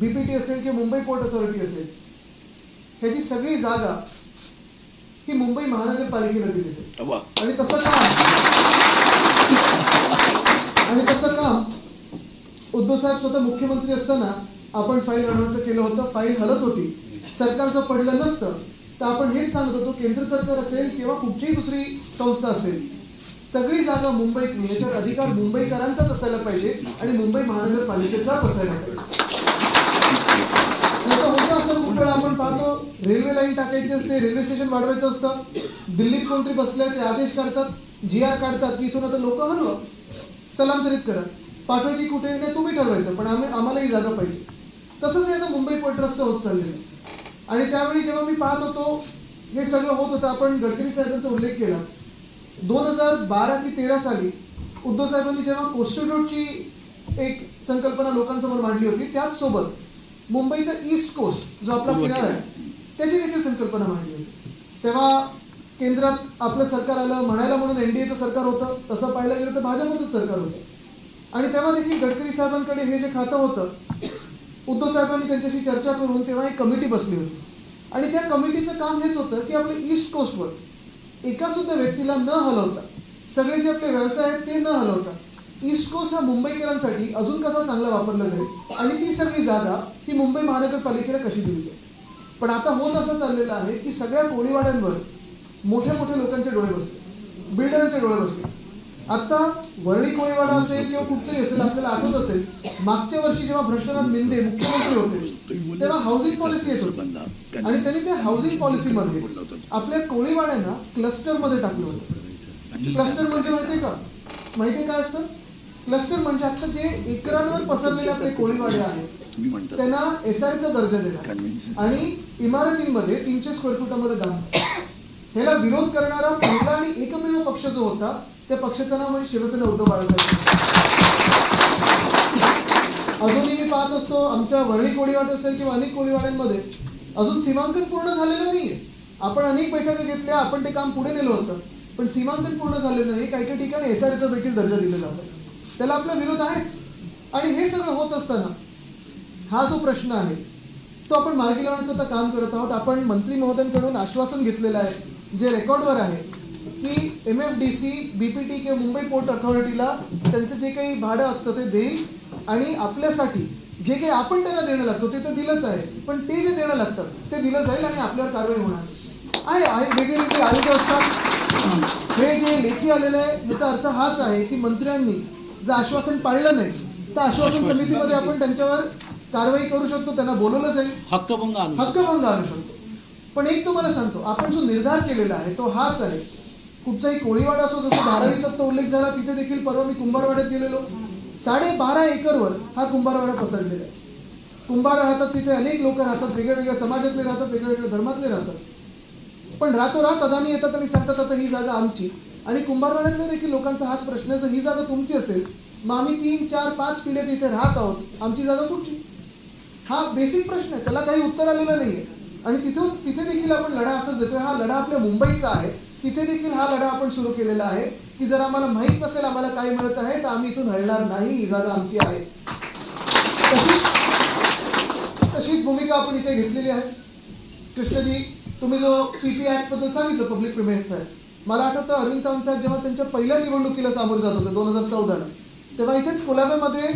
BPT असेल किंवा Mumbai port authority असेल ह्याची सगळी जागा ही मुंबई महानगरपालिकेला दिली आणि तसं काम आणि तसं काम उद्धव साहेब स्वतः मुख्यमंत्री असताना आपण फाईल अडवण्याचं केलं होतं फाईल हलत होती. सरकारचं पडलं नसतं तर आपण हेच सांगत होतो केंद्र सरकार असेल किंवा कुठचीही दुसरी संस्था असेल सगळी जागा मुंबईत याच्यावर अधिकार मुंबईकरांचाच असायला पाहिजे आणि मुंबई महानगरपालिकेचाच असायला पाहिजे. आपण पाहतो रेल्वे लाईन टाकायची असते रेल्वे स्टेशन वाढवायचं असतं. दिल्लीत कोणतरी बसले ते आदेश काढतात जी आर काढतात की इथून आता लोक हलवा. स्थलांतरित करा. पाठवायची कुठे नाही तुम्ही ठरवायचं पण आम्ही आम्हाला ही जागा पाहिजे. तसंच हे आता मुंबई पोर्ट रस्ता होत चाललेलं आहे. आणि त्यावेळी जेव्हा मी पाहत होतो हे सगळं होत होतं आपण गडकरी साहेबांचा उल्लेख केला. दोन हजार बारा की तेरा साली उद्धव साहेबांनी जेव्हा कोस्टल रोडची एक संकल्पना लोकांसमोर मांडली होती त्याच सोबत मुंबईचा ईस्ट कोस्ट जो आपला किनारा आहे त्याची देखील संकल्पना मांडली होती. तेव्हा केंद्रात आपलं सरकार आलं म्हणायला म्हणून एनडीएचं सरकार होतं तसं पाहायला गेलं तर भाजपचंच सरकार होतं. आणि तेव्हा देखील गडकरी साहेबांकडे हे जे खातं होतं उद्धव साहेबांनी त्यांच्याशी चर्चा करून तेव्हा एक कमिटी बसली होती. आणि त्या कमिटीचं काम हेच होतं की आपल्या ईस्ट कोस्टवर एका सुद्धा व्यक्तीला न हलवता सगळे जे आपले व्यवसाय आहेत ते न हलवता ईस्ट कोस्ट हा मुंबईकरांसाठी अजून कसा चांगला वापरला जाईल? आणि ती सगळी जागा ही मुंबई महानगरपालिकेला कशी दिली जाईल? पण आता होत असं चाललेलं आहे की सगळ्या कोळीवाड्यांवर मोठ्या मोठ्या लोकांचे डोळे बसले. बिल्डरांचे डोळे बसले. आता वरळी कोळीवाडा असेल किंवा कुठचंही असेल आपल्याला आठवत असेल मागच्या वर्षी जेव्हा भ्रष्टनाथ मिंदे मुख्यमंत्री होते तेव्हा हाऊसिंग पॉलिसी येत होती. आणि त्यांनी त्या हाऊसिंग पॉलिसीमध्ये आपल्या कोळीवाड्यांना क्लस्टरमध्ये टाकलं होतं. क्लस्टर म्हणजे माहितीये का? माहितीये काय असतं? क्लस्टर म्हणजे आता जे एकरांवर पसरलेले आपले कोळीवाडे आहेत त्यांना एस चा दर्जा देणार. Convincing. आणि इमारतींमध्ये तीनशे स्क्वेअर फुटामध्ये दाम ह्याला विरोध करणारा पहिला आणि एकमेव पक्ष जो होता त्या पक्षाचं नाव म्हणजे शिवसेना उद्धव बाळासाहेब. अजूनही मी पाहत असतो आमच्या वरळी कोळीवाड असेल किंवा अनेक कोळीवाड्यांमध्ये अजून सीमांकन पूर्ण झालेलं नाहीये. आपण अनेक बैठका घेतल्या आपण ते काम पुढे नेलं होतं. पण सीमांकन पूर्ण झालेलं नाही काही काही ठिकाणी एस चा देखील दर्जा दिला जातो त्याला आपला विरोध आहेच आणि हे सगळं होत असताना हा जो प्रश्न आहे तो आपण मार्गी लावण्याचं आता काम करत आहोत. आपण मंत्री महोदयांकडून आश्वासन घेतलेलं आहे जे रेकॉर्डवर आहे की M F D C B P T किंवा मुंबई पोर्ट अथॉरिटीला त्यांचं जे काही भाडं असतं ते देईल. आणि आपल्यासाठी जे काही आपण त्यांना देणं लागतो ते तर दिलंच आहे. पण ते जे देणं लागतं ते दिलं जाईल आणि आपल्यावर कारवाई होणार. आहे आहे वेगळे वेगळे आयुध असतात. हे जे लेखी आलेलं आहे याचा अर्थ हाच आहे की मंत्र्यांनी जर आश्वासन पाळलं नाही तर आश्वासन समितीमध्ये आपण त्यांच्यावर कारवाई करू शकतो त्यांना बोलवलं जाईल. हक्कभंग आणू हक्कभंग आणू शकतो. पण एक तुम्हाला सांगतो आपण जो निर्धार केलेला आहे तो हाच आहे. कुठचाही कोळीवाडा असो जसं धारावीचा तो उल्लेख झाला तिथे देखील परवा मी कुंभारवाड्यात गेलेलो. साडेबारा एकरवर हा कुंभारवाडा पसरलेला आहे. कुंभार राहतात तिथे अनेक लोक राहतात वेगळ्या वेगळ्या समाजातले राहतात वेगळ्या वेगळ्या धर्मातले राहतात. पण रातोरात अदानी येतात आणि सांगतात आता ही जागा आमची. आणि कुंभारवाड्यातल्या देखील लोकांचा हाच प्रश्न आहे. जर ही जागा तुमची असेल मग आम्ही तीन चार पाच पिढ्यात इथे राहत आहोत. आमची जागा कुठची? हा बेसिक प्रश्न आहे. त्याला काही उत्तर आलेलं नाहीये. आणि तिथून तिथे देखील आपण लढा असं देतोय हा लढा आपल्या मुंबईचा आहे. तिथे देखील हा लढा आपण सुरू केलेला आहे. की जर आम्हाला माहीत नसेल आम्हाला काय मिळत आहे तर आम्ही इथून हलणार नाही. ही जागा आमची आहे. तशीच तशीच भूमिका आपण इथे घेतलेली आहे. कृष्णजी तुम्ही जो पीपी ऍक्टबद्दल सांगितलं पब्लिक पेमेंट्स आहे मला आठवतं अरविंद सावंत साहेब जेव्हा त्यांच्या पहिल्या निवडणुकीला सामोरे जात होते दोन हजार चौदाला. तेव्हा इथेच कोलाब्यामध्ये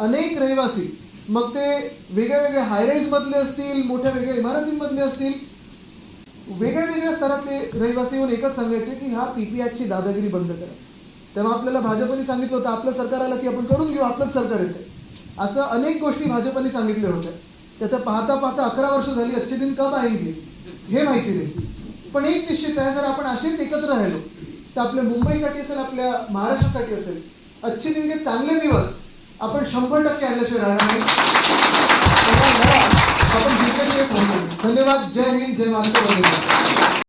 अनेक रहिवासी मग ते वेगळ्या वेगळ्या हायराईज मधले असतील मोठ्या वेगळ्या इमारतींमधले असतील वेगळ्या वेगळ्या स्तरातले रहिवासी येऊन एकच सांगायचे की हा पीपी दादागिरी बंद करा. तेव्हा आपल्याला भाजपने सांगितलं होतं आपलं सरकार आलं की आपण करून घेऊ आपलंच सरकार येतं. असं अनेक गोष्टी भाजपने सांगितल्या होत्या. त्याचं पाहता पाहता अकरा वर्ष झाली अच्छे दिन कब आएंगे? हे माहिती नाही. पण एक निश्चित आहे जर आपण असेच एकत्र राहिलो तर आपल्या मुंबईसाठी असेल आपल्या महाराष्ट्रासाठी असेल अच्छे दिन चांगले दिवस आपण शंभर टक्के आणल्याशिवाय राहणार नाही. आपण जिंकल्याशिवाय धन्यवाद. जय हिंद जय महाराष्ट्र.